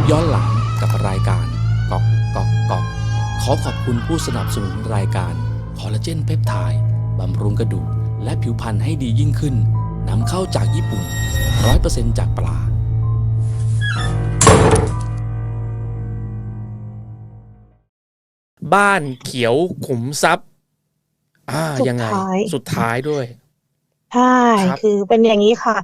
ปย้อนหลังกับรายการกอกกอกกอกขอขอบคุณผู้สนับสนุนรายการคอลลาเจนเพปไทด์บำรุงกระดูกและผิวพรรณให้ดียิ่งขึ้นนำเข้าจากญี่ปุ่น 100%จากปลาบ้านเขียวขุมทรัพย์ อ่าสุดยังไงท้ายสุดท้ายด้วย ใช่ครับคือเป็นอย่างนี้ค่ะ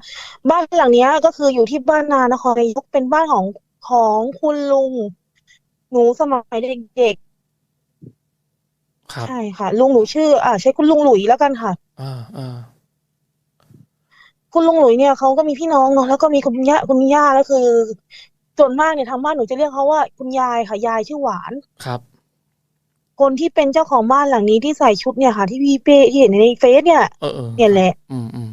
บ้านหลังเนี้ยก็คืออยู่ที่บ้านนานครนายกเป็นบ้านของ ของคุณลุง หนูสมัยเด็กครับๆใช่ค่ะ ลุงหนูชื่อ อ่าใช้คุณลุงหลุยแล้วกันค่ะ อ่าอ่าคุณลุงหลุยเนี่ยเขาก็มีพี่น้องเนาะแล้วก็มีคุณย่าคุณย่าแล้วคือส่วนมากเนี่ยทางบ้านหนูจะเรียกเขาว่า คุณยายค่ะยายชื่อหวานครับ คนที่เป็นเจ้าของบ้านหลังนี้ที่ใส่ชุดเนี่ยค่ะ ที่พี่เป้ที่เห็นในเฟซเนี่ยเออเออเนี่ยแหละ อืมอืม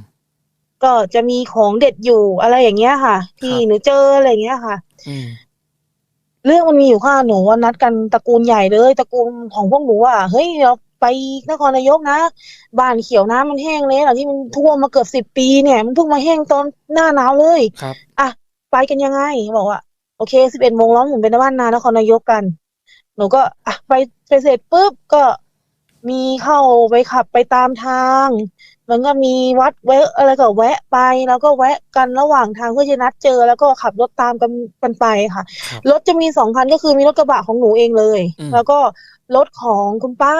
ก็จะมีของเด็ดอยู่อะไรอย่างเงี้ยค่ะ ที่ครับหนูเจออะไรอย่างเงี้ยค่ะอืม เรื่องมันมีอยู่ค่ะหนูว่านัดกันตระกูลใหญ่เลยตระกูลของพวกหนูอะเฮ้ยเราไปนครนายกนะบ้านเขียวน้ำมันแห้งเลยหลังที่มันท่วมมาเกือบสิบปีเนี่ย มันเพิ่งมาแห้งตอนหน้าหนาวเลยครับอะไปกันยังไงบอกว่าโอเคสิบเอ็ดโมงแล้วหนูเป็นบ้านนานครนายกกัน หนูก็อะไปไปเสร็จปุ๊บก็มีเข้าไปขับไปตามทาง มันก็มีวัดแวะอะไรก็แวะไป แล้วก็แวะกันระหว่างทางเพื่อจะนัดเจอ แล้วก็ขับรถตามกันกันไปค่ะครับรถจะมีสองคันก็คือมีรถกระบะของหนูเองเลยอืมแล้วก็รถของคุณป้า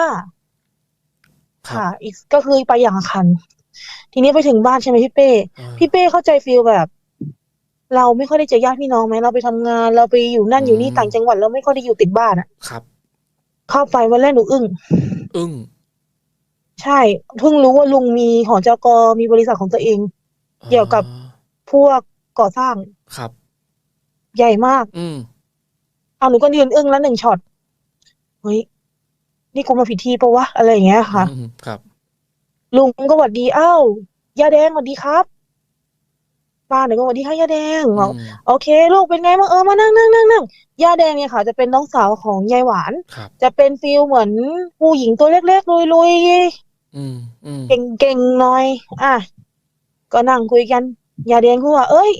ครับค่ะ อีกก็คือไปอย่างละคัน ทีนี้ไปถึงบ้านใช่ไหมพี่เป้เออพี่เป้เข้าใจฟีลแบบ เราไม่ค่อยได้เจอญาติพี่น้องไหมเราไปทำงาน เราไปอยู่นั่นอยู่นี่อืมต่างจังหวัดเราไม่ค่อยได้อยู่ติดบ้านอะครับ เข้าไปวันแรกหนูอึ้งอึ้ง ใช่ เพิ่งรู้ว่าลุงมีหอจกมีบริษัทของตัวเอง เกี่ยวกับอ่าพวกก่อสร้าง ครับ ใหญ่มาก อืมเอาหนูก็ยืนอึ้งแล้วหนึ่งช็อต เฮ้ย นี่กูมาผิดที่ปะวะ อะไรอย่างเงี้ยค่ะอืมครับ ลุงก็หวัดดี อ้าว ยาแดงหวัดดีครับ ป้าหนูก็หวัดดีค่ะยาแดงบอกอืมโอเคลูกเป็นไงบ้างเออมานั่งนั่งนั่งนั่งย่าแดงเนี่ยค่ะ จะเป็นน้องสาวของยายหวาน ครับ จะเป็นฟิลเหมือนผู้หญิงตัวเล็กๆลุยอืมอืมๆเก่งๆหน่อย อะ ก็นั่งคุยกัน ยาแดงก็ว่า เอ้ย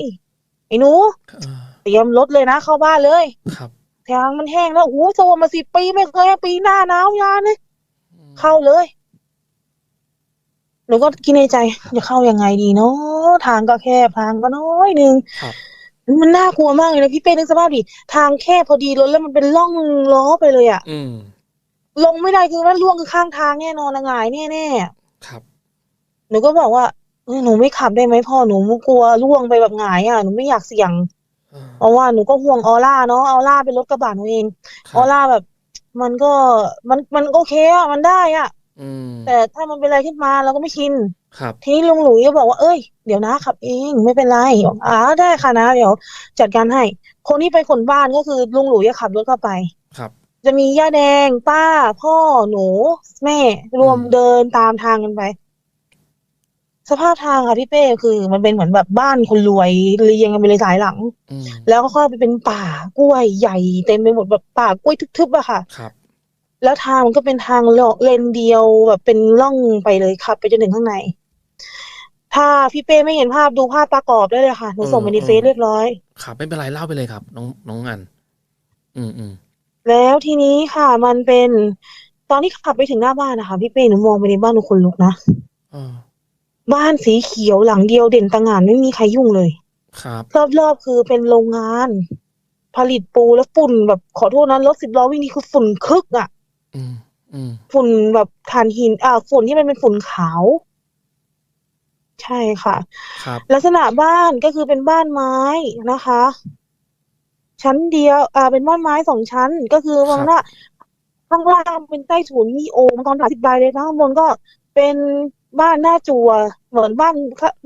ไอ้หนูเออเตรียมรถเลยนะ เข้าบ้านเลย ครับทางมันแห้งแล้วโอ้โหโซมาสิบปีไม่เคยปีหน้าหนาวยาเนี่ยอืมเข้าเลย หนูก็คิดในใจจะเข้ายังไงดีเนาะทางก็แคบทางก็น้อยหนึงครับ มันน่ากลัวมากเลยนะพี่เป้นึกสภาพดิทางแคบพอดีรถแล้วมันเป็นร่องล้อไปเลยอะอืม ลงไม่ได้คือว่าล่วงคือข้างทางแน่นอนนะหงายแน่ครับๆหนูก็บอกว่าเออหนูไม่ขับได้ไหมพ่อหนูกลัวล่วงไปแบบหงายอะหนูไม่อยากเสี่ยงเออเพราะว่าหนูก็ห่วงออร่าเนาะออร่าเป็นรถกระบะหนูเองคออรับร่าแบบ มันก็มันมันโอเคอะมันได้อะอืม แต่ถ้ามันเป็นอะไรขึ้นมาเราก็ไม่ชินครับทีนี้ลุงหลุยก็บอกว่าเอ้ยเดี๋ยวนะขับเองไม่เป็นไรบอกอ่าได้ค่ะนะ เดี๋ยว จัดการให้ คนที่ไปขนบ้านก็คือลุงหลุยอะขับรถเข้าไปครับ จะมีย่าแดงป้า พ่อหนู แม่ รวมอืมเดินตามทางกันไป สภาพทางค่ะพี่เป้คือมันเป็นเหมือนแบบบ้านคนรวยเรียงกันไปเลยสายหลังอืมแล้วก็เข้าไปเป็นป่ากล้วยใหญ่เต็มไปหมดแบบป่ากล้วยทึบๆอะค่ะครับ แล้วทางมันก็เป็นทางเลนเดียวแบบเป็นร่องไปเลยขับไปจนถึงข้างใน ถ้าพี่เป้ไม่เห็นภาพดูภาพประกอบได้เลยค่ะหนูส่งไปในเฟซเรียบร้อยครับไม่เป็นไรเล่าไปเลยครับ น้องน้องอัน อืมอืมแล้วทีนี้ค่ะ มันเป็นตอนที่ขับไปถึงหน้าบ้านนะคะพี่เป้หนูมองไปในบ้านหนูขนลุกนะเออบ้านสีเขียวหลังเดียวเด่นตางานไม่มีใครยุ่งเลย ครับ รอบๆคือเป็นโรงงาน ผลิตปูแล้วฝุ่นแบบขอโทษนะรถสิบล้อวิ่งนี่คือฝุ่นคึกอะ อืมอืมฝุ่นแบบถ่านหินอ่าฝุ่นที่มันเป็นฝุ่นขาว ใช่ค่ะ ครับ ลักษณะบ้านก็คือเป็นบ้านไม้นะคะ ชั้นเดียว อ่า เป็นบ้านไม้สองชั้น ก็คือมองว่าข้างล่างเป็นใต้ถุนมีโอ่งตอนอธิบายเลยนะข้างบนก็เป็น บ้านหน้าจัว เหมือนบ้าน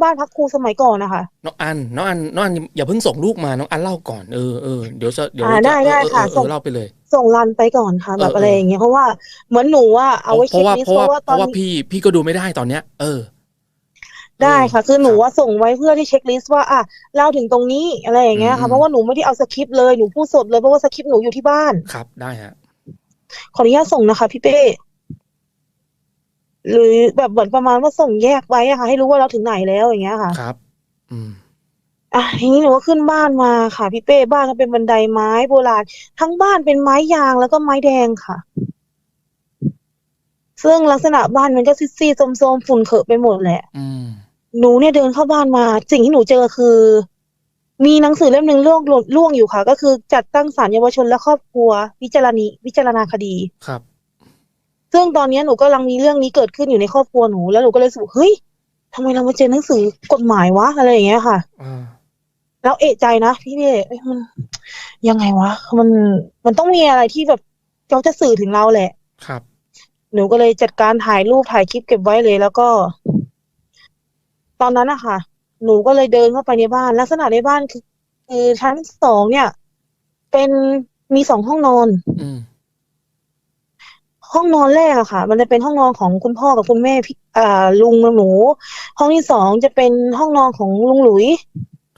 บ้านพักครูสมัยก่อนนะคะน้องอันน้องอันน้องอันอย่าเพิ่งส่งลูกมาน้องอันเล่าก่อนเออเออเดี๋ยวจะเดี๋ยวอ่าจะได้ได้เออเออค่ะเออส่งเล่าไปเลย ส่งรันไปก่อนค่ะ แบบเอออะไรเอออย่างเงี้ยเพราะว่าเหมือนหนูว่าเอาไว้เพเช็คราะว่าลิสเพต์ราะเพว่าราะว่าเพตอนราะว่านี้พี่พี่ก็ดูไม่ได้ตอนเนี้ย เออ ได้ค่ะ คือหนูรับว่าส่งไว้เพื่อที่เช็คลิสต์ว่าอะเล่าถึงตรงนี้อะไรอย่างเงี้ยอืค่ะมเพราะว่าหนูไม่ได้เอาสคริปต์เลยหนูพูดสดเลยเพราะว่าสคริปต์หนูอยู่ที่บ้านครับได้ฮะขออนุญาตส่งนะคะพี่เป้ หรือแบบเหมือนประมาณว่าส่งแยกไว้อะค่ะ ให้รู้ว่าเราถึงไหนแล้วอย่างเงี้ยค่ะ ครับ อืมออะทีนี้หนูก็ขึ้นบ้านมาค่ะ พี่เป้บ้านก็เป็นบันไดไม้โบราณทั้งบ้านเป็นไม้ยางแล้วก็ไม้แดงค่ะ ซึ่งลักษณะบ้านมันก็ซีดๆโทรมๆฝุ่นเขอะไปหมดแหละ อืม หนูเนี่ยเดินเข้าบ้านมา สิ่งที่หนูเจอคือ มีหนังสือเล่มหนึ่งล่วงล่วงอยู่ค่ะ ก็คือจัดตั้งศาลเยาวชนและครอบครัว วิจารณีวิจารณาคดี ครับ ซึ่งตอนเนี้ยหนูกำลังมีเรื่องนี้เกิดขึ้นอยู่ในครอบครัวหนูแล้วหนูก็เลยรู้สึกว่าเฮ้ยทำไมเรามาเจอหนังสือกฎหมายวะอะไรอย่างเงี้ยค่ะอ่าแล้วเอะใจนะพี่เบ้เอ้ยมันยังไงวะ มันมันต้องมีอะไรที่แบบเขาจะสื่อถึงเราแหละ ครับ หนูก็เลยจัดการถ่ายรูปถ่ายคลิปเก็บไว้เลย แล้วก็ ตอนนั้นอะค่ะ หนูก็เลยเดินเข้าไปในบ้าน ลักษณะในบ้านคือคือชั้นสองเนี่ย เป็นมีสองห้องนอน อืม ห้องนอนแรกอะค่ะ มันจะเป็นห้องนอนของคุณพ่อกับคุณแม่พี่อ่าลุงหนู ห้องที่สองจะเป็นห้องนอนของลุงหลุย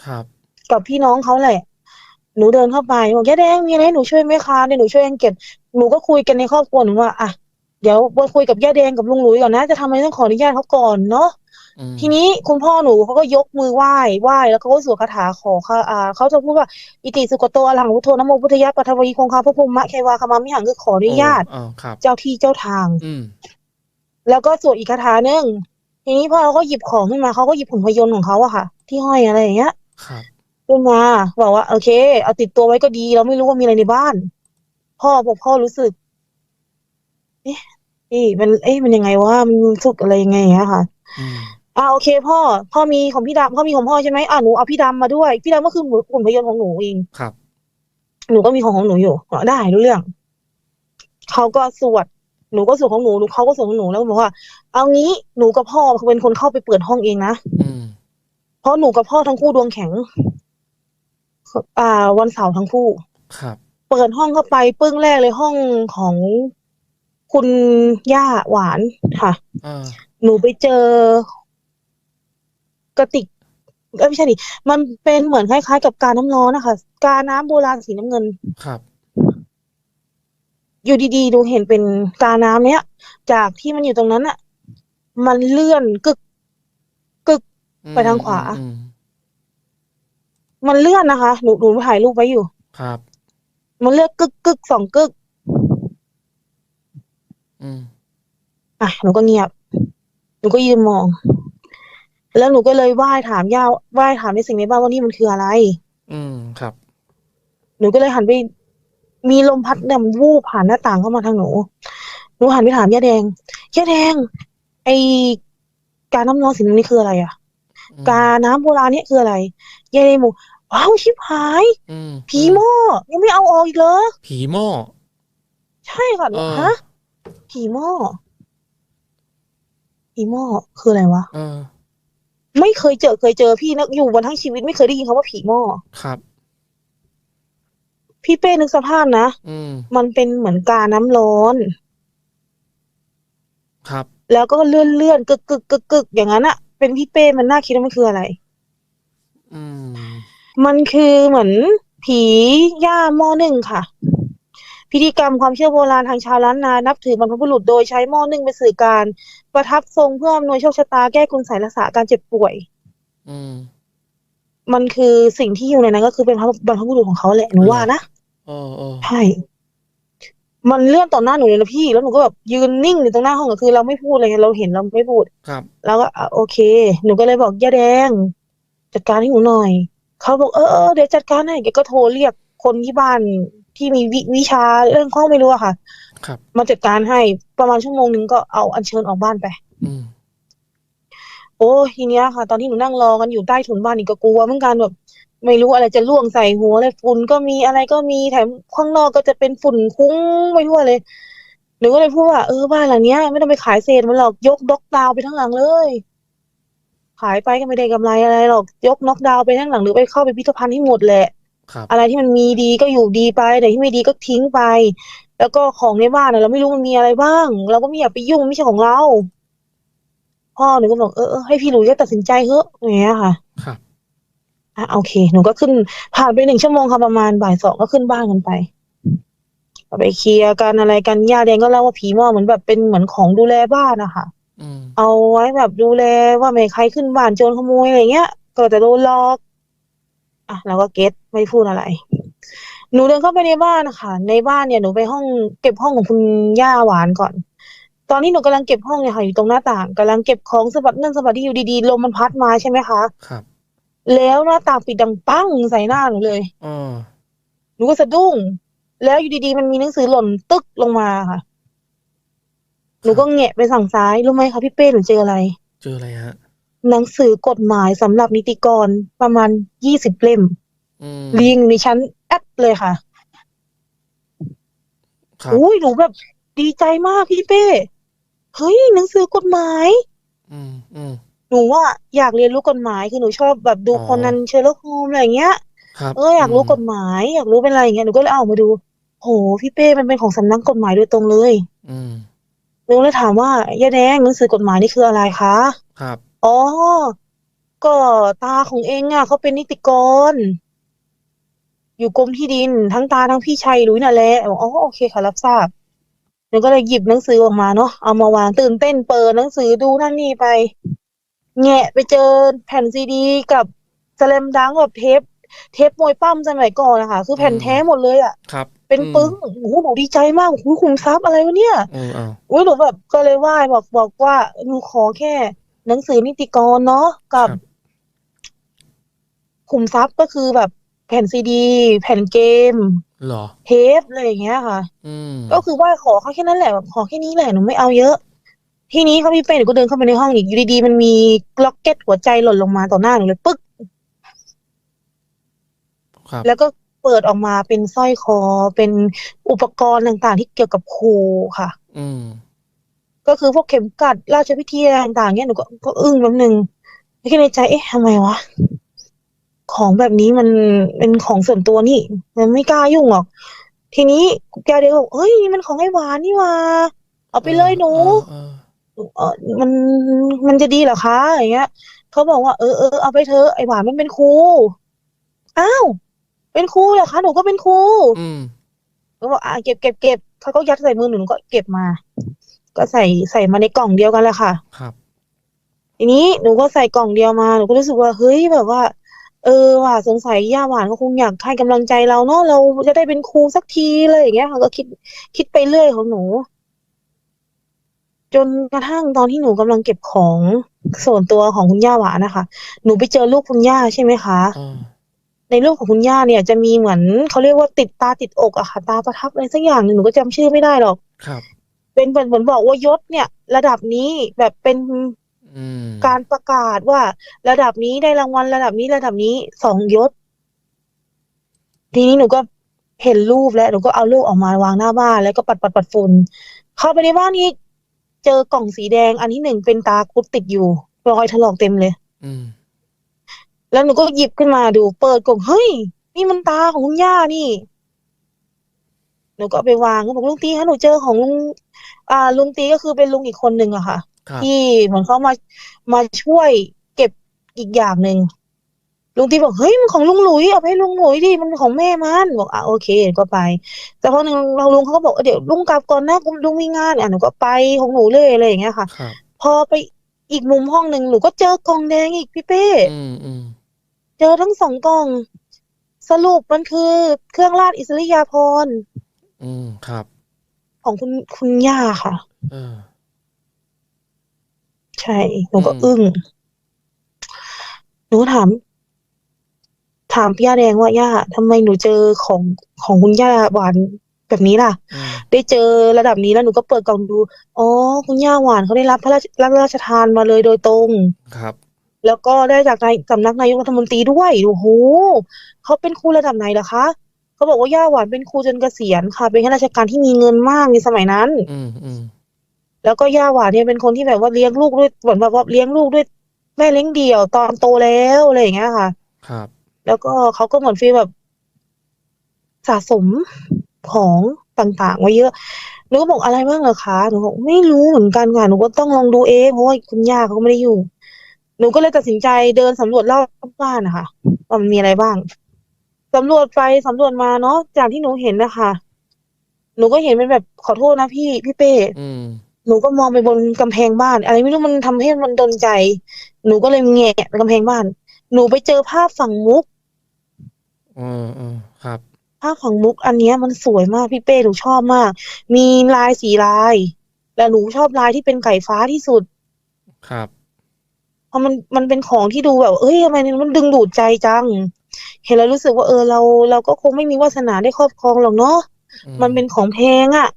ครับ กับพี่น้องเขาแหละ หนูเดินเข้าไปบอกย่าแดงมีอะไรให้หนูช่วยไหมคะเดี๋ยวหนูช่วยกันเก็บหนูก็คุยกันในครอบครัวหนูว่าอะเดี๋ยวไปคุยกับย่าแดงกับลุงหลุยก่อนนะ จะทำอะไรต้องขออนุญาตเขาก่อนเนาะอืม ทีนี้คุณพ่อหนูเขาก็ยกมือไหว้ไหว้แล้วเขาก็สวดคาถาขอค่ะอ่าเขาจะพูดว่าอิติสุกโตอรหังพุทโธนะโมพุทธยะปัทวีคงคาพระพุทธมะเควาคามามิหังคือขออนุญาตโอ๋อครับเจ้าที่เจ้าทางอืมแล้วก็สวดอีกคาถาหนึ่งทีนี้พอเขาก็หยิบของขึ้นมาเขาก็หยิบหุ่นพยนต์ของเขาอะค่ะ ที่ห้อยอะไรอย่างเงี้ยครับขึ้นมาบอกว่า โอเค เอาติดตัวไว้ก็ดี เราไม่รู้ว่ามีอะไรในบ้าน พ่อบอกพ่อรู้สึกเอ๊ะเอ๊ะมันเอ๊ะมันยังไงวะมันฝึกอะไรยังไงอย่างเงี้ยค่ะ อืมอ่าโอเค พ่อ พ่อมีของพี่ดำพ่อมีของพ่อใช่ไหมอ่าหนูเอาพี่ดำมาด้วย พี่ดำก็คือหุ่นพยนต์ของหนูเองครับ หนูก็มีของของหนูอยู่อ๋อได้รู้เรื่องเขาก็สวดหนูก็สวดของหนูหนูเขาก็สวดของหนูแล้วบอกว่า เอางี้หนูกับพ่อเป็นคนเข้าไปเปิดห้องเองนะอืมเพราะหนูกับพ่อทั้งคู่ดวงแข็ง อ่า วันเสาร์ทั้งคู่ ครับ เปิดห้องเข้าไปปึ้งแรกเลยห้องของคุณย่าหวานค่ะ อ่า หนูไปเจอ กระติกเอ้ยไม่ใช่ดิมันเป็นเหมือนคล้ายๆ กับกาน้ำร้อนนะคะกาน้ำโบราณสีน้ำเงิน ครับ อยู่ดีๆดูเห็นเป็นกาน้ำเนี้ย จากที่มันอยู่ตรงนั้นอะมันเลื่อนกึก ไปทางขวา อืมมันเลื่อนนะคะ หนูหนูถ่ายรูปไว้อยู่ ครับ มันเลื่อนกึกกึกสองกึก อืม อะหนูก็เงียบ หนูก็ยืนมอง แล้วหนูก็เลยไหว้ถามย่าไหว้ถามในสิ่งในบ้านว่านี่มันคืออะไร อืมครับ หนูก็เลยหันไปมีลมพัดนำวูบผ่านหน้าต่างเข้ามาทางหนู หนูหันไปถามย่าแดงย่าแดง ไอการน้ำร้อนสีน้ำนี่คืออะไรอะอืมกาน้ำโบราณเนี่ยคืออะไรย่าแดงบอกว้าวชิบหายอืมผีหม้อยังไม่เอาออกอีกเหรอผีหม้อใช่ค่ะหนูเออฮะผีหม้อผีหม้อคืออะไรวะเออ ไม่เคยเจอเคยเจอพี่นะอยู่มาทั้งชีวิตไม่เคยได้ยินคำว่าผีหม้อครับ พี่เป้นึกสภาพนะอืมมันเป็นเหมือนกาน้ำร้อน ครับ แล้วก็เลื่อนเลื่อนกึกกึกกึกกึกอย่างนั้นอะเป็นพี่เป้มันน่าคิดว่ามันคืออะไร อืมมันคือเหมือนผีย่าหม้อนึ่งค่ะ พิธีกรรมความเชื่อโบราณทางชาวล้านนา นับถือบรรพบุรุษโดยใช้หม้อนึ่งเป็นสื่อการ ประทับทรงเพื่ออำนวยโชคชะตาแก้คุณไสยรักษาอาการเจ็บป่วย อืม มันคือสิ่งที่อยู่ในนั้นก็คือเป็นบรรพบุรุษของเขาแหละหนูว่านะเออเออใช่มันเลื่อนต่อหน้าหนูเลยนะพี่ แล้วหนูก็แบบยืนนิ่งอยู่ตรงหน้าห้องก็คือเราไม่พูดอะไรเลยเราเห็นเราไม่พูด ครับ แล้วก็อะโอเค หนูก็เลยบอกย่าแดง จัดการให้หนูหน่อย เขาบอกเออเออเดี๋ยวจัดการให้แกก็โทรเรียกคนที่บ้าน ที่มีวิวิชาเรื่องข้องไม่รู้อะค่ะ ครับ มาจัดการให้ประมาณชั่วโมงหนึ่งก็เอาอัญเชิญออกบ้านไป อืมโอ้ทีเนี้ยค่ะ ตอนที่หนูนั่งรอกันอยู่ใต้ถุนบ้านนี่ก็กลัวเหมือนกันแบบไม่รู้อะไรจะล่วงใส่หัวเลยฝุ่นก็มีอะไรก็มีแถมข้างนอกก็จะเป็นฝุ่นคุ้งไปทั่วเลยหนูก็เลยพูดว่าเออบ้านหลังเนี้ย ไม่ต้องไปขายเศษมันหรอกยกด็อกดาวน์ไปทั้งหลังเลย ขายไปก็ไม่ได้กำไรอะไรหรอกยกน็อกดาวน์ไปทั้งหลังหรือไปเข้าไปพิพิธภัณฑ์ให้หมดแหละครับ อะไรที่มันมีดีก็อยู่ดีไปแต่ที่ไม่ดีก็ทิ้งไป แล้วก็ของในบ้านน่ะเราไม่รู้มันมีอะไรบ้าง เราก็ไม่อยากไปยุ่งไม่ใช่ของเรา พ่อหนูก็บอกเออเออให้พี่หลุยส์ก็ตัดสินใจเถอะอย่างเงี้ยค่ะครับอะโอเค หนูก็ขึ้นผ่านไปหนึ่งชั่วโมงค่ะประมาณบ่ายสองก็ขึ้นบ้านกันไปก็ไปเคลียร์กันอะไรกันย่าแดงก็เล่าว่าผีหม้อเหมือนแบบเป็นเหมือนของดูแลบ้านนะคะอืมเอาไว้แบบดูแลว่าไม่ให้ใครขึ้นบ้านโจรขโมยอะไรเงี้ยก็แต่โดนหลอก อะเราก็เก็ตไม่พูดอะไร หนูเดินเข้าไปในบ้านนะคะในบ้านเนี่ยหนูไปห้องเก็บห้องของคุณย่าหวานก่อน ตอนนี้หนูกำลังเก็บห้องเนี่ยค่ะอยู่ตรงหน้าต่างกำลังเก็บของสะบัดนั่นสะบัดที่อยู่ดีๆลมมันพัดมาใช่ไหมคะครับ แล้วหน้าต่างปิดดังปังใส่หน้าหนูเลยอ๋อหนูก็สะดุ้ง แล้วอยู่ดีๆมันมีหนังสือหล่นตึกลงมาค่ะ หนูก็แงะไปสั่งซ้ายรู้ไหมคะพี่เป้หนูเจออะไร เจออะไรฮะ หนังสือกฎหมายสำหรับนิติกรประมาณยี่สิบเล่มอืมเรียงอยู่ในชั้นแอดเลยค่ะครับอุ้ยหนูแบบดีใจมากพี่เป้ เฮ้ยหนังสือกฎหมายอืมอืมหนูว่าอยากเรียนรู้กฎหมายคือหนูชอบแบบดูอ๋อคอนันเชอร์ล็อกโฮมอะไรอย่างเงี้ยครับเอออยากรู้กฎหมาย อยากรู้เป็นอะไรอย่างเงี้ยหนูก็เลยเอามาดู โหพี่เป้มันเป็นของสำนักกฎหมายโดยตรงเลยอืมหนูเลยถามว่าย่าแดงหนังสือกฎหมายนี่คืออะไรคะครับ อ๋อ ก็ตาของเองอะเขาเป็นนิติกร อยู่กรมที่ดิน ทั้งตาทั้งพี่ชัยรู้นั่นแหละบอกอ๋อโอเคค่ะรับทราบหนูก็เลยหยิบหนังสือออกมาเนาะเอามาวางตื่นเต้นเปิดหนังสือดูนั่นนี่ไป แงะไปเจอแผ่นซีดี กับสแลมดังแบบเทป เทปมวยปั้มสมัยก่อนนะคะคือแผ่นแท้หมดเลยอะ ครับ เป็นอืมปึ้งโอ้โหหนูดีใจมากโอ้โหคุมทรัพย์อะไรวะเนี่ยเออเอาอุ้ยหนูแบบก็เลยไหว้บอกบอกว่าหนูขอแค่ หนังสือนิติกรเนาะกับครับ ขุมทรัพย์ก็คือแบบแผ่นซีดี แผ่นเกม เหรอ เทปอะไรอย่างเงี้ยค่ะ อืมก็คือไหว้ขอเขาแค่นั้นแหละแบบขอแค่นี้แหละหนูไม่เอาเยอะ ทีนี้เขาพี่เป้หนูก็เดินเข้าไปในห้องอีกอยู่ดีๆมันมีล็อกเก็ตหัวใจหล่นลงมาต่อหน้าหนูเลยปึ๊ก ครับ แล้วก็เปิดออกมาเป็นสร้อยคอเป็นอุปกรณ์ต่างๆ ที่เกี่ยวกับครูค่ะ อืม ก็คือพวกเข็มกลัดราชพิธีอะไรต่างๆเนี่ยหนูก็ก็อึ้งแป๊บนึงแล้วก็ในใจเอ๊ะทำไมวะของแบบนี้มันเป็นของส่วนตัวนี่ มันไม่กล้ายุ่งหรอก ทีนี้แกเดียวบอกเฮ้ยนี่มันของไอ้หวานนี่หว่าเอาไปเลยหนูเออเออมันมันจะดีเหรอคะอย่างเงี้ยเขาบอกว่าเออเออเอาไปเถอะไอ้หวานมันเป็นครูอ้าวเป็นครูเหรอคะหนูก็เป็นครูอืมก็บอกอะเก็บเก็บเก็บเขาก็ยัดใส่มือหนูหนูก็เก็บมา ก็ใส่ใส่มาในกล่องเดียวกันแหละค่ะ ครับ ทีนี้หนูก็ใส่กล่องเดียวมาหนูก็รู้สึกว่าเฮ้ยแบบว่า เออว่ะสงสัยย่าหวานก็คงอยากให้กำลังใจเราเนาะเราจะได้เป็นครูสักทีเลยอย่างเงี้ยค่ะก็คิดคิดไปเรื่อยของหนู จนกระทั่งตอนที่หนูกำลังเก็บของส่วนตัวของคุณย่าหวานนะคะหนูไปเจอลูกคุณย่าใช่ไหมคะเออในรูปของคุณย่าเนี่ยจะมีเหมือนเขาเรียกว่าติดตาติดอกอะค่ะ ตาประทับอะไรสักอย่างหนึ่งหนูก็จำชื่อไม่ได้หรอก ครับ เป็นเหมือนเหมือนบอกว่ายศเนี่ย ระดับนี้แบบเป็นอืมการประกาศว่า ระดับนี้ได้รางวัลระดับนี้ระดับนี้สองยศ ทีนี้หนูก็เห็นรูปแล้วหนูก็เอารูปออกมาวางหน้าบ้านแล้วก็ปัดปัดปัดฝุ่นเข้าไปในบ้านนี้ เจอกล่องสีแดง อันที่หนึ่งเป็นตาคุดติดอยู่รอยถลอกเต็มเลย อืมแล้วหนูก็หยิบขึ้นมาดู เปิดกล่องเฮ้ย นี่มันตาของคุณย่านี่ หนูก็เอาไปวางก็บอกลุงตีคะหนูเจอของลุงอ่า ลุงตีก็คือเป็นลุงอีกคนหนึ่งอะค่ะ ครับที่เหมือนเขามามาช่วยเก็บอีกอย่างหนึ่งลุงตีบอกเฮ้ยมันของลุงหลุยเอาไปให้ลุงหลุยดิมันของแม่มันบอกอะโอเคก็ไป แต่พอหนึ่งเราลุงเขาก็บอกเออเดี๋ยวลุงกลับก่อนนะลุงมีงานอะหนูก็ไปของหนูเลยอะไรอย่างเงี้ยค่ะ ครับพอไปอีกมุมห้องหนึ่งหนูก็เจอกล่องแดงอีกพี่เป้ อืมอืมเจอทั้งสองกล่อง สรุปมันคือเครื่องราชอิสริยาภรณ์ อืม ครับ ของคุณ คุณย่าค่ะ เออ ใช่ หนูก็อืม อึ้ง หนูก็ถาม ถามพี่ย่าแดงว่า ย่าทำไมหนูเจอของของคุณย่าหวานแบบนี้ล่ะ อืม ได้เจอระดับนี้แล้วหนูก็เปิดกล่องดู อ๋อ คุณย่าหวานเขาได้รับพระราชรับพระราชทานมาเลยโดยตรง ครับ แล้วก็ได้จากนายสำนักนายกรัฐมนตรีด้วย โอ้โหเขาเป็นครูระดับไหนเหรอคะ เขาบอกว่าย่าหวานเป็นครูจนเกษียณค่ะ เป็นข้าราชการที่มีเงินมากในสมัยนั้น อืมอืมแล้วก็ย่าหวานเนี่ยเป็นคนที่แบบว่าเลี้ยงลูกด้วยเหมือนแบบว่าเลี้ยงลูกด้วยแม่เลี้ยงเดี่ยวตอนโตแล้วอะไรอย่างเงี้ยค่ะ ครับ แล้วก็เขาก็เหมือนฟีลแบบ สะสมของต่างๆไว้เยอะหนูก็บอกอะไรบ้างเหรอคะหนูบอกไม่รู้เหมือนกันค่ะหนูก็ต้องลองดูเองเพราะว่าคุณย่าเขาก็ไม่ได้อยู่ หนูก็เลยตัดสินใจเดินสำรวจรอบบ้านนะคะว่ามันมีอะไรบ้าง สำรวจไปสำรวจมาเนาะจากที่หนูเห็นนะคะหนูก็เห็นเป็นแบบขอโทษนะพี่พี่เป้อืมหนูก็มองไปบนกำแพงบ้าน อะไรไม่รู้มันทำให้มันดนใจ หนูก็เลยแงะไปกำแพงบ้าน หนูไปเจอภาพฝั่งมุกเออเออครับผ้าของมุกอันเนี้ยมันสวยมากพี่เป้หนูชอบมาก มีลายสีลาย แต่หนูชอบลายที่เป็นไก่ฟ้าที่สุด ครับเพราะมันมันเป็นของที่ดูแบบ เอ้ยทำไมมันดึงดูดใจจัง เห็นแล้วรู้สึกว่าเออเราเราก็คงไม่มีวาสนาได้ครอบครองหรอกเนาะอืมันเป็นของแพงอะ่ะ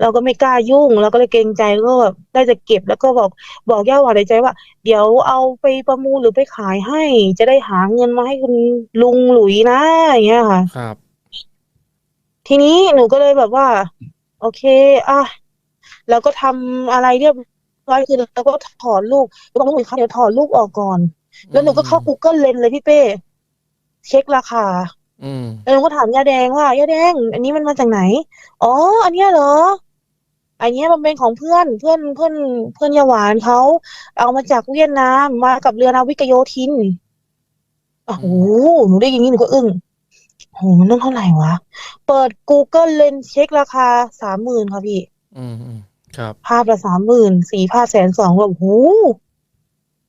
เราก็ไม่กล้ายุ่ง เราก็เลยเกรงใจแล้วก็แบบได้แต่เก็บแล้วก็บอกบอกย่าหวานในใจว่า เดี๋ยวเอาไปประมูลหรือไปขายให้ จะได้หาเงินมาให้คุณลุงหลุยนะอย่างเงี้ยค่ะ ครับ ทีนี้หนูก็เลยแบบว่า โอเค อะแล้วก็ทำอะไรเรียบร้อยคือแล้วก็ถอดลูกแล้วบอกว่าหนูคะเดี๋ยวถอดลูกออกก่อน แล้วหนูก็เข้า Google Lens เลยพี่เป้ เช็คราคา อืม แล้วหนูก็ถามย่าแดงว่าย่าแดง อันนี้มันมาจากไหน อ๋อ อันเนี้ยเหรอ อันเนี้ยมันเป็นของเพื่อนเพื่อนเพื่อนเพื่อนยาหวานเขาเอามาจากเวียดนามมากับเรือนาวิกโยธินโอ้โหหนูได้ยินนี้หนูก็อึ้งโหมันต้องเท่าไหร่วะ เปิด Google Lens เช็คราคาสามหมื่นค่ะพี่ อืมอืมครับ ภาพละสามหมื่นสี่ภาพแสนสองแบบโห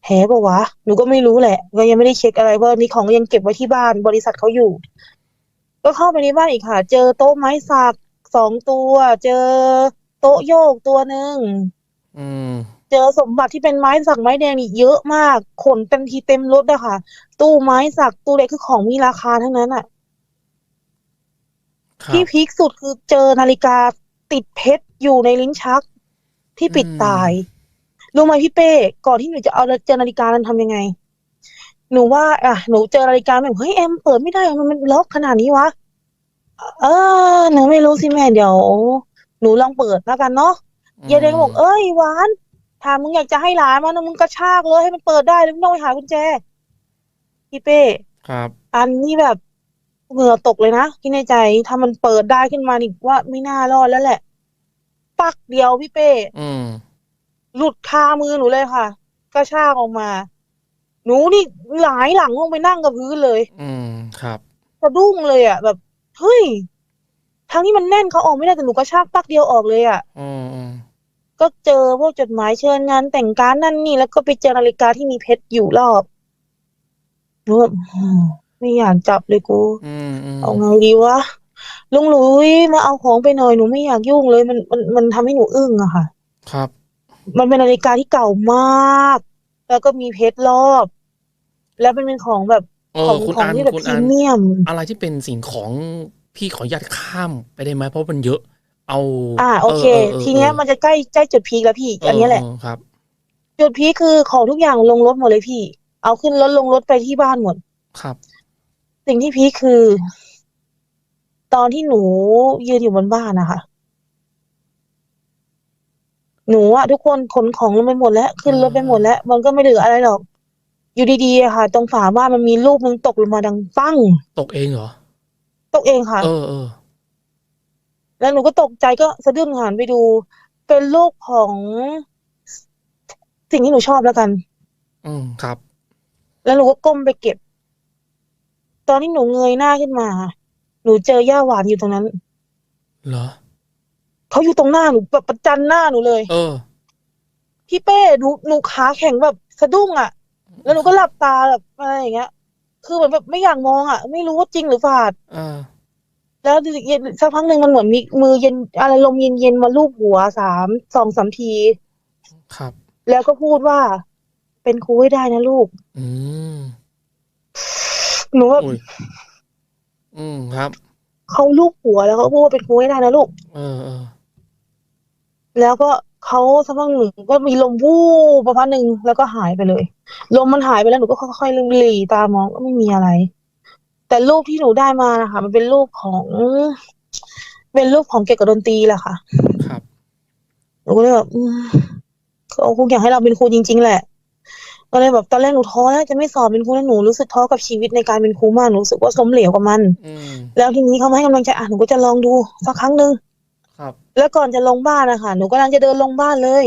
แท้ปะวะหนูก็ไม่รู้แหละก็ยังไม่ได้เช็คอะไรเพราะอันนี้ของยังเก็บไว้ที่บ้านบริษัทเขาอยู่ ก็เข้าไปในบ้านอีกค่ะ เจอโต๊ะไม้สักสองตัว เจอโต๊ะโยกตัวหนึ่งอืมเจอสมบัติที่เป็นไม้สักไม้แดงนี่เยอะมาก ขนเต็มทีเต็มรถอะค่ะ ตู้ไม้สักตู้เล็กคือของมีราคาทั้งนั้นอะครับที่พีคสุดคือเจอนาฬิกาติดเพชรอยู่ในลิ้นชักที่ปิดอืมตาย รู้ไหมพี่เป้ก่อนที่หนูจะเอาเจอนาฬิกานั้นทำยังไง หนูว่า อะหนูเจอนาฬิกาแบบเฮ้ยแอมเปิดไม่ได้มันมันล็อกขนาดนี้วะเออหนูไม่รู้สิแม่เดี๋ยว หนูลองเปิดแล้วกันเนาะยายแดงก็บอกเอ้ยหวานถ้ามึงอยากจะให้หลานมันนะมึงกระชากเลยให้มันเปิดได้แล้วไม่ต้องไปหากุญแจพี่เป้ครับ อันนี้แบบเหงื่อตกเลยนะคิดในใจถ้ามันเปิดได้ขึ้นมานี่ว่าไม่น่ารอดแล้วแหละ ปักเดียวพี่เป้อืม หลุดคามือหนูเลยค่ะ กระชากออกมา หนูนี่หลายหลังลงไปนั่งกับพื้นเลย อืมครับสะดุ้งเลยอะ แบบเฮ้ยทั้งที่มันแน่นเขาออกไม่ได้แต่หนูกระชากปักเดียวออกเลยอะ อืมอืมก็เจอพวกจดหมายเชิญงานแต่งการนั่นนี่แล้วก็ไปเจอนาฬิกาที่มีเพชรอยู่รอบหนูแบบอืมไม่อยากจับเลยกู อืมอืมเอาไงดีวะลุงหลุยมาเอาของไปหน่อยหนูไม่อยากยุ่งเลย มันมันมันทำให้หนูอึ้งอะค่ะ ครับ มันเป็นนาฬิกาที่เก่ามาก แล้วก็มีเพชรรอบ แล้วมันเป็นของแบบเอขอองคุณของอันที่แบบคุณพรีอันเมียม อะไรที่เป็นสิ่งของพี่ขออนุญาตข้ามไปได้ไหมเพราะมันเยอะ เอา อ่าโอเค ทีเนี้ยมันจะใกล้ใกล้จุดพีคแล้วพี่ อันเนี้ยแหละเครับ จุดพีคคือของทุกอย่างลงรถหมดเลยพี่ เอาขึ้นรถลงรถไปที่บ้านหมดครับ สิ่งที่พีคคือ ตอนที่หนูยืนอยู่บนบ้านนะคะ หนูอะทุกคนขนของลงไปหมดแล้ว ขึ้นรถไปหมดแล้ว มันก็ไม่เหลืออะไรหรอก อยู่ดีๆอะค่ะ ตรงฝาบ้านมันมีลูกนึงตกลงมาดังปั้ง ตกเองเหรอ ตกเองค่ะ เออเออแล้วหนูก็ตกใจก็สะดุ้งหันไปดู เป็นลูกของสิ่งที่หนูชอบแล้วกัน อืมครับ แล้วหนูก็ก้มไปเก็บ ตอนที่หนูเงยหน้าขึ้นมา หนูเจอย่าหวานอยู่ตรงนั้น เหรอ เขาอยู่ตรงหน้าหนูแบบประจันหน้าหนูเลย เออ พี่เป้หนูหนูขาแข็งแบบสะดุ้งอะ แล้วหนูก็หลับตาแบบอะไรอย่างเงี้ย คือเหมือนแบบไม่อยากมองอะ ไม่รู้ว่าจริงหรือฝาดอ่าแล้วเย็นสักพักหนึ่งมันเหมือนมีมือเย็นอะไรลมเย็นๆมาลูบหัวสามสองสามที ครับ แล้วก็พูดว่า เป็นครูให้ได้นะลูก อืมหนูแบบอุ้ยอืมครับ เขาลูบหัวแล้วเขาพูดว่าเป็นครูให้ได้นะลูก เออเออ แล้วก็เขาสักพักหนึ่งก็มีลมวูบประมาณหนึ่งแล้วก็หายไปเลย ลมมันหายไปแล้วหนูก็ค่อยๆหลีตามองก็ไม่มีอะไร แต่รูปที่หนูได้มานะคะมันเป็นรูปของเป็นรูปของเกี่ยวกับดนตรีแหละค่ะ ครับหนูก็เลยแบบอืมเขาคงอยากให้เราเป็นครูจริง ๆ แหละ ก็เลยแบบตอนแรกหนูท้อแล้วจะไม่สอบเป็นครูแล้วหนูรู้สึกท้อกับชีวิตในการเป็นครูมากหนูรู้สึกว่าล้มเหลวกับมันอืมแล้วทีนี้เขามาให้กำลังใจอะหนูก็จะลองดูสักครั้งหนึ่งครับ แล้วก่อนจะลงบ้านนะคะหนูกำลังจะเดินลงบ้านเลย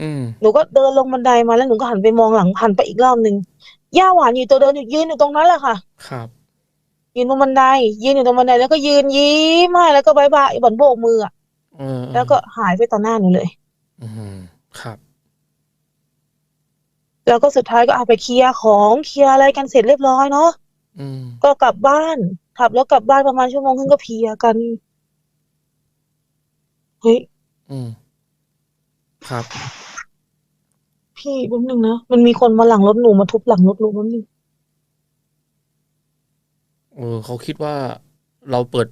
อืม หนูก็เดินลงบันไดมาแล้วหนูก็หันไปมองหลังหันไปอีกรอบหนึ่งย่าหวานอยู่ตัวเดินอยู่ยืนอยู่ตรงนั้นแหละค่ะ ครับ ยืนตรงบันได ยืนอยู่ตรงบันไดแล้วก็ยืนยิ้มให้แล้วก็บายบายบอนโบกมืออะเออเออแล้วก็หายไปต่อหน้าหนูเลย อืมครับ แล้วก็สุดท้ายก็เอาไปเคลียร์ของเคลียร์อะไรกันเสร็จเรียบร้อยเนาะอืม ก็กลับบ้านขับรถกลับบ้านประมาณชั่วโมงครึ่งก็เพลียกัน เฮ้ย อืม ครับ พี่แป๊บนึงนะ มันมีคนมาหลังรถหนูมาทุบหลังรถหนูแป๊บนึงเออเขาคิดว่าเราเปิด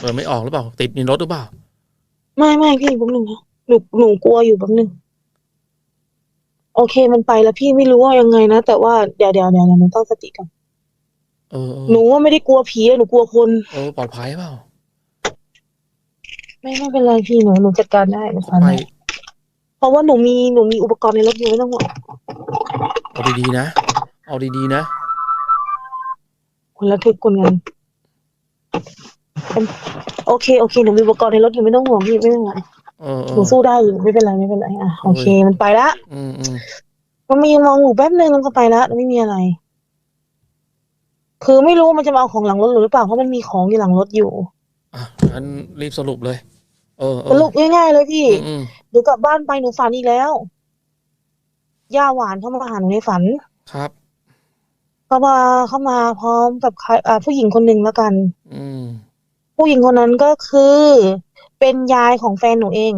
เปิดไม่ออกหรือเปล่า ติดในรถหรือเปล่า ไม่ไม่พี่แป๊บนึงนะหนูหนูกลัวอยู่แป๊บนึง โอเคมันไปแล้วพี่ไม่รู้ว่ายังไงนะ แต่ว่าเดี๋ยวเดี๋ยวเดี๋ยวหนูต้องสติก่อนเออเออหนูว่าไม่ได้กลัวผีหนูกลัวคน เออปลอดภัยเปล่า ไม่ไม่เป็นไรพี่หนูหนูจัดการได้หนูเขาทำไปได้เพราะว่าหนูมีหนูมีอุปกรณ์ในรถอยู่ไม่ต้องห่วงเอาดีๆนะ เอาดีๆนะคนละทึกคนกันเป็นโอเคโอเคหนูมีอุปกรณ์ในรถอยู่ไม่ต้องห่วงพี่ไม่ต้องห่วงเออเอหนูอสู้ได้อยู่ไม่เป็นไรไม่เป็นไรอะโอเคมันไปละอืมอืมมันมีมองหนูแป๊บนึงมันก็ไปละไม่มีอะไร คือไม่รู้มันจะมาเอาของหลังรถหรือเปล่าเพราะมันมีของอยู่หลังรถอยู่อะงั้นรีบสรุปเลยเออเอ สอรุปง่ายๆเลยพี่อืมอืมหนูกลับบ้านไปหนูฝันอีกแล้ว ย่าหวานเข้ามาหาหนูในฝันครับเข้ามาเข้ามาพร้อมกับใครอ่าผู้หญิงคนหนึ่งแล้วกัน อืมผู้หญิงคนนั้นก็คือ เป็นยายของแฟนหนูเอง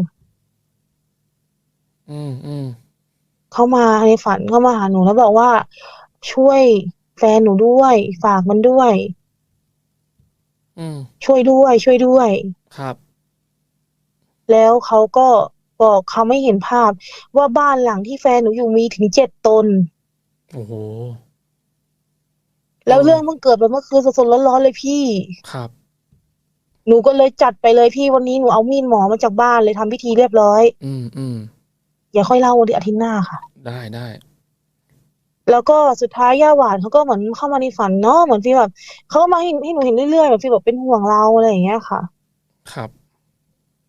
อืมอืมเขามาในฝันเข้ามาหาหนูแล้วบอกว่า ช่วยแฟนหนูด้วย ฝากมันด้วย อืมช่วยด้วย ช่วยด้วย ครับ แล้วเขาก็บอกเขาไม่เห็นภาพ ว่าบ้านหลังที่แฟนหนูอยู่มีถึงเจ็ดตน โอ้โห แล้วเออเรื่องเพิ่งเกิดไปเมื่อคืนสดๆร้อนๆเลยพี่ ครับ หนูก็เลยจัดไปเลยพี่วันนี้หนูเอามีดหมอมาจากบ้านเลยทำพิธีเรียบร้อย อืมอืมอย่าค่อยเล่าวันอาทิตย์หน้าค่ะ ได้ได้แล้วก็สุดท้ายย่าหวานเขาก็เหมือนเข้ามาในฝันเนาะเหมือนฟีลแบบเขาก็มาให้ให้หนูเห็นเรื่อยๆแบบฟีลแบบเป็นห่วงเราอะไรอย่างเงี้ยค่ะ ครับ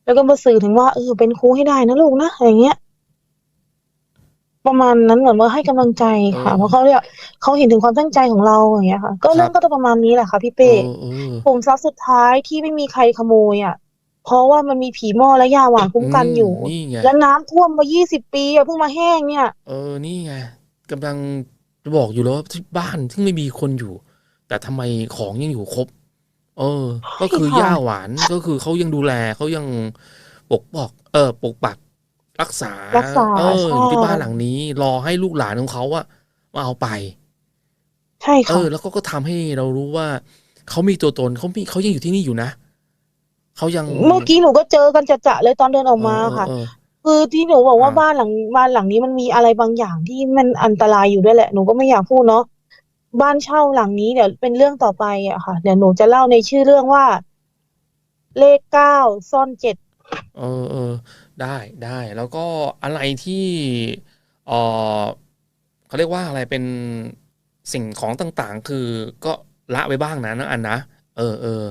แล้วก็มาสื่อถึงว่าเออเป็นครูให้ได้นะลูกนะอะไรเงี้ย ประมาณนั้นเหมือนว่าให้กำลังใจค่ะเออเพราะเขาเนี่ยเขาเห็นถึงความตั้งใจของเราอย่างเงี้ยค่ะ ก็เรื่องครับก็จะประมาณนี้แหละค่ะพี่เอเป้อเออขุมทรัพย์สุดท้ายที่ไม่มีใครขโมยอะ เพราะว่ามันมีผีหม้อและยาหวานคุ้มกันอยู่ มนี่ไง แล้วน้ำท่วมมายี่สิบปีอะเพิ่งมาแห้งเนี่ย เออ นี่ไงกำลังจะบอกอยู่แล้วว่าที่บ้านที่ไม่มีคนอยู่ แต่ทำไมของยังอยู่ครบ เออ ก็คือค่ะย่าหวานก็คือเขายังดูแลเขายังปกปอก เออ ปกปักรักษารักษาเออใช่อยู่ที่บ้านหลังนี้ รอให้ลูกหลานของเขาอะมาเอาไป ใช่เอค่ะอแล้วก็ก็ทำให้เรารู้ว่าเขามีตัวตนเขามีเขายังอยู่ที่นี่อยู่นะเขายังเมื่อกี้หนูก็เจอกันจะๆเลยตอนเดินออกมาเออค่ะเออคือที่หนูบอกว่าอ่าบ้านหลังบ้านหลังนี้มันมีอะไรบางอย่างที่มันอันตรายอยู่ด้วยแหละหนูก็ไม่อยากพูดเนาะ บ้านเช่าหลังนี้เดี๋ยวเป็นเรื่องต่อไปอะค่ะ เดี๋ยวหนูจะเล่าในชื่อเรื่องว่า เลขเก้าซ่อนเจ็ดเออเออได้ได้แล้วก็อะไรที่เออเขาเรียกว่าอะไรเป็นสิ่งของต่างๆ คือก็ละไว้บ้างนะน้องอันนะเออเออ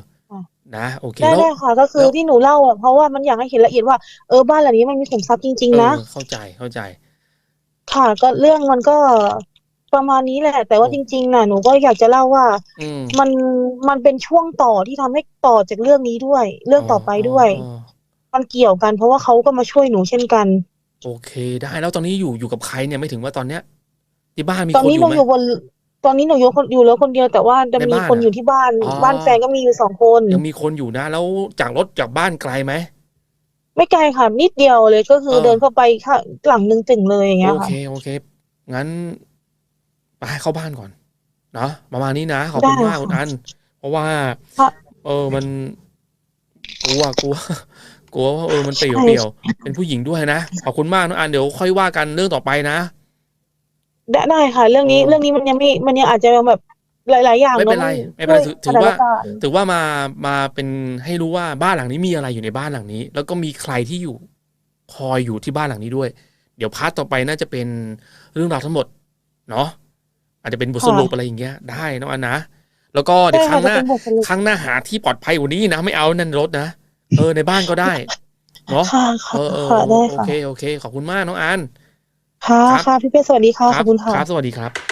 นะโอเคได้แล้วได้ค่ะก็คือแล้วที่หนูเล่าอะเพราะว่ามันอยากให้เห็นละเอียดว่าเออบ้านหลังนี้มันมีขุมทรัพย์จริง ๆ นะเออเข้าใจเข้าใจ ค่ะก็เรื่องมันก็ ประมาณนี้แหละ แต่ว่าจริงๆน่ะหนูก็อยากจะเล่าว่าอืมมันมันเป็นช่วงต่อที่ทำให้ต่อจากเรื่องนี้ด้วย เรื่องต่อไปด้วยอ๋อมันเกี่ยวกันเพราะว่าเขาก็มาช่วยหนูเช่นกัน โอเค ได้แล้วตอนนี้อยู่อยู่กับใครเนี่ยไม่ถึงว่าตอนเนี้ย ที่บ้านมีตอนคนนี้อหนูยู่ไหมอยู่บนตอนนี้หนูอยู่คนอยู่แล้วคนเดียวแต่ว่าจะในมีบ้านคนอะอยู่ที่บ้านอ๋อบ้านแฟนก็มีอยู่สองคนยังมีคนอยู่นะ แล้วจากรถจากบ้านไกลไหมไม่ไกลค่ะนิดเดียวเลยก็คือเออเดินเข้าไปค่ะหลังหนึ่งตึงเลยอย่างเงี้ยโอค่ะเคโอเคงั้น ไปเข้าบ้านก่อนเนาะประมาณนี้นะขอบคุณได้มากค่ะคุณอัน เพราะว่าค่ะเออมันกลัวกลัวกลัวว่าเออมันเปรี่ยวใช่เปรี่ยวเป็นผู้หญิงด้วยนะขอบคุณมากน้องอันเดี๋ยวค่อยว่ากันเรื่องต่อไปนะได้ได้ค่ะ เรื่องนี้เออเรื่องนี้มันยังไม่มันยังอาจจะแบบหลาย ๆ อย่างไม่เป็นไรอะไม่เป็นไรถือถือว่าสถนการณ์ถือว่ามามาเป็นให้รู้ว่าบ้านหลังนี้มีอะไรอยู่ในบ้านหลังนี้ แล้วก็มีใครที่อยู่คอยอยู่ที่บ้านหลังนี้ด้วย เดี๋ยวพาร์ทต่อไปน่าจะเป็นเรื่องราวทั้งหมด เนาะ อาจจะเป็นบทสรุปอะไรอย่างเงี้ยได้น้องอันนะแล้วก็เดี๋ยวครั้งหน้าใช่ค่ะจะเป็นบทสรุปครั้งหน้าหาที่ปลอดภัยกว่านี้นะไม่เอานั่นรถนะเออในบ้านก็ได้เนาะค่ะค่ะเออเออค่ะได้โอค่ะเคโอเค ขอบคุณมากน้องอันค่ะครับค่ะพี่เป้สวัสดีค่ะขอบคุณค่ะครับสวัสดีครับ